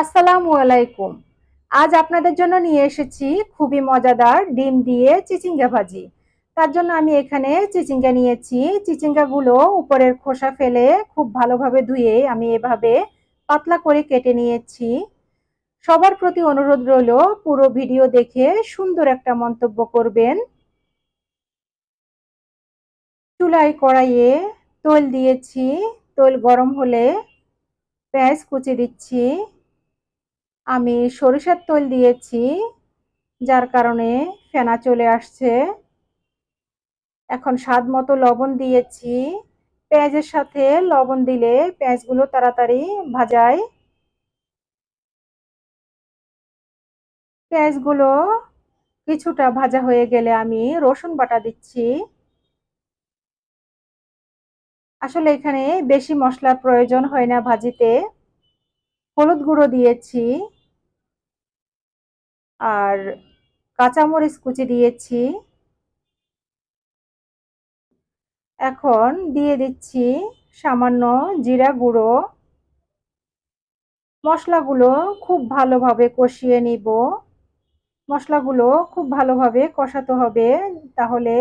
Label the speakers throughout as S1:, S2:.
S1: আসসালামু আলাইকুম। আজ আপনাদের জন্য নিয়ে এসেছি খুবই মজাদার ডিম দিয়ে চিচিঙ্গা ভাজি। তার জন্য আমি এখানে চিচিঙ্গা নিয়েছি। চিচিঙ্গাগুলো উপরের খোসা ফেলে খুব ভালোভাবে ধুয়ে আমি এভাবে পাতলা করে কেটে নিয়েছি। সবার প্রতি অনুরোধ রইল, পুরো ভিডিও দেখে সুন্দর একটা মন্তব্য করবেন। চুলায় কড়াইয়ে তৈল দিয়েছি। তৈল গরম হলে পেঁয়াজ কুচি দিচ্ছি। আমি সরিষার তেল দিয়েছি, যার কারণে ফেনা চলে আসছে। এখন স্বাদ মতো লবণ দিয়েছি। পেঁয়াজের সাথে লবণ দিলে পেঁয়াজগুলো তাড়াতাড়ি ভাজায়। পেঁয়াজগুলো কিছুটা ভাজা হয়ে গেলে আমি রসুন বাটা দিচ্ছি। আসলে এখানে বেশি মশলার প্রয়োজন হয় না ভাজিতে। হলুদ গুঁড়ো দিয়েছি। আর কাঁচামরিচ কুচি দিয়েছি। এখন দিয়ে দিচ্ছি সামান্য জিরা গুঁড়ো। মশলাগুলো খুব ভালোভাবে কষিয়ে নিব। মশলাগুলো খুব ভালোভাবে কষাতে হবে, তাহলে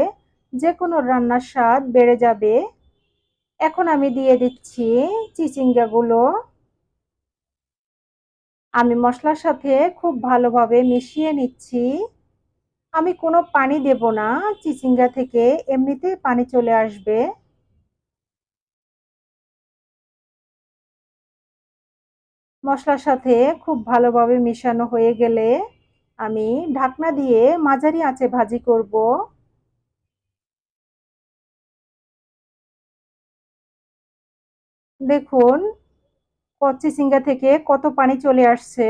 S1: যে কোনো রান্নার স্বাদ বেড়ে যাবে। এখন আমি দিয়ে দিচ্ছি চিচিঙ্গাগুলো। আমি মশলার সাথে খুব ভালোভাবে মিশিয়ে নিচ্ছি। আমি কোনো পানি দেব না, চিচিঙ্গা থেকে এমনিতে পানি চলে আসবে। মশলার সাথে খুব ভালোভাবে মিশানো হয়ে গেলে আমি ঢাকনা দিয়ে মাঝারি আঁচে ভাজি করব। দেখুন কচ্চি সিঙ্গা থেকে কত পানি চলে আসছে?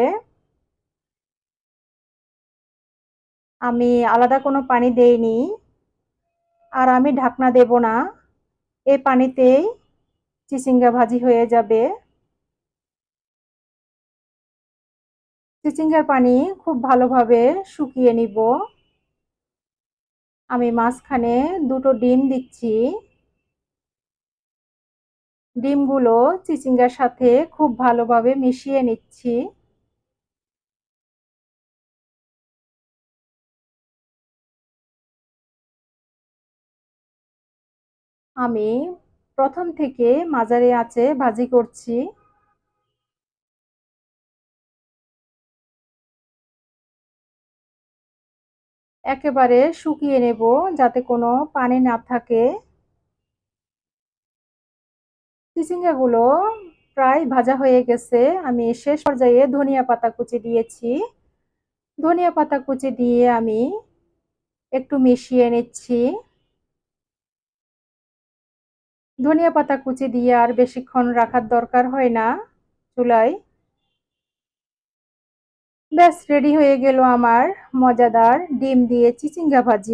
S1: আমি আলাদা কোনো পানি দেইনি। আর আমি ঢাকনা দেব না। এই পানিতেই চিচিঙ্গা ভাজি হয়ে যাবে। চিচিঙ্গার পানি খুব ভালোভাবে শুকিয়ে নিব। আমি মাঝখানে দুটো ডিম দিচ্ছি। ডিমগুলো চিচিঙ্গার সাথে খুব ভালোভাবে মিশিয়ে নিচ্ছি। আমি প্রথম থেকে মাঝারি আঁচে ভাজি করছি। একেবারে শুকিয়ে নেব যাতে কোনো পানি না থাকে। চিচিঙ্গাগুলো প্রায় ভাজা হয়ে গেছে। আমি শেষ পর্যায়ে ধনিয়া পাতা কুচি দিয়েছি। ধনিয়া পাতা কুচি দিয়ে আমি একটু মিশিয়ে নিচ্ছি। ধনিয়া পাতা কুচি দিয়ে আর বেশিক্ষণ রাখার দরকার হয় না চুলায়। ব্যাস, রেডি হয়ে গেল আমার মজাদার ডিম দিয়ে চিচিঙ্গা ভাজি।